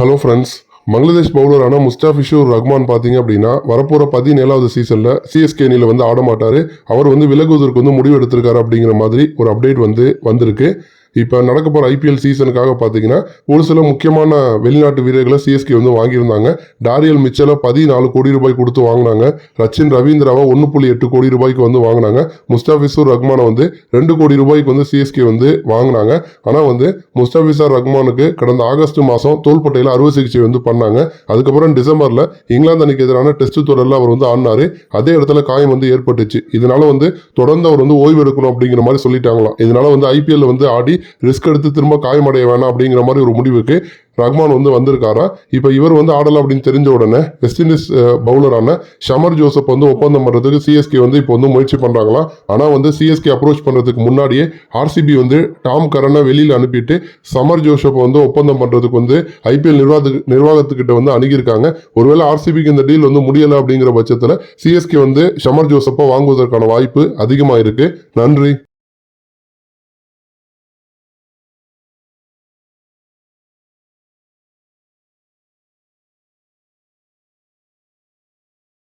Hello friends Bangladesh பவுலரான முஸ்டாஃபிஷூர் ரஹ்மான் பார்த்தீங்க அப்படின்னா வரப்போகிற பதினேழாவது சீசனில் சிஎஸ்கே அணியில் வந்து ஆட மாட்டார் அவர் வந்து விலகுவதற்கு வந்து முடிவு எடுத்திருக்காரு அப்படிங்கிற மாதிரி ஒரு அப்டேட் வந்து வந்திருக்கு. இப்போ நடக்க போகிற ஐபிஎல் சீசனுக்காக பார்த்தீங்கன்னா ஒரு சில முக்கியமான வெளிநாட்டு வீரர்களை சிஎஸ்கே வந்து வாங்கியிருந்தாங்க. டாரியல் மிச்சலை பதினாலு கோடி ரூபாய் கொடுத்து வாங்கினாங்க. ரச்சின் ரவீந்திராவை ஒன்று புள்ளி எட்டு கோடி ரூபாய்க்கு வந்து வாங்கினாங்க. முஸ்டாஃபிசூர் ரஹ்மானை வந்து ரெண்டு கோடி ரூபாய்க்கு வந்து சிஎஸ்கே வந்து வாங்கினாங்க. ஆனால் வந்து முஸ்டாஃபிசார் ரஹ்மானுக்கு கடந்த ஆகஸ்ட் மாதம் தோள்பட்டையில் அறுவை சிகிச்சை வந்து பண்ணாங்க. அதுக்கப்புறம் டிசம்பரில் இங்கிலாந்து அணிக்கு எதிரான டெஸ்ட் தொடரில் அவர் வந்து ஆடினார். அதே இடத்துல காயம் வந்து ஏற்பட்டுச்சு. இதனால வந்து தொடர்ந்து அவர் வந்து ஓய்வு எடுக்கணும் அப்படிங்கிற மாதிரி சொல்லிட்டாங்களாம். இதனால வந்து ஐபிஎல் வந்து ஆடி ரிஸ்க் எடுத்து திரும்ப காயமடைய வேணாம் அப்படிங்கிற மாதிரி ஒரு முடிவுக்கு ரஹ்மான் வந்து வந்திருக்காரா? இப்போ இவர் வந்து ஆடலாம் அப்படின்னு தெரிஞ்ச உடனே வெஸ்ட் இண்டீஸ் பவுலரான ஷமர் ஜோசப் வந்து ஒப்பந்தம் பண்ணுறதுக்கு சிஎஸ்கே வந்து இப்போ வந்து முயற்சி பண்ணுறாங்களாம் ஆனால் வந்து சிஎஸ்கே அப்ரோச் பண்ணுறதுக்கு முன்னாடியே ஆர்சிபி வந்து டாம் கரனை வெளியில் அனுப்பிட்டு சமர் ஜோசப் வந்து ஒப்பந்தம் பண்ணுறதுக்கு வந்து ஐபிஎல் நிர்வாகத்துக்கு நிர்வாகத்துக்கிட்ட வந்து அணுகியிருக்காங்க. ஒருவேளை ஆர்சிபிக்கு இந்த டீல் வந்து முடியலை அப்படிங்கிற பட்சத்தில் சிஎஸ்கே வந்து ஷமர் ஜோசப்பை வாங்குவதற்கான வாய்ப்பு அதிகமாக இருக்குது நன்றி.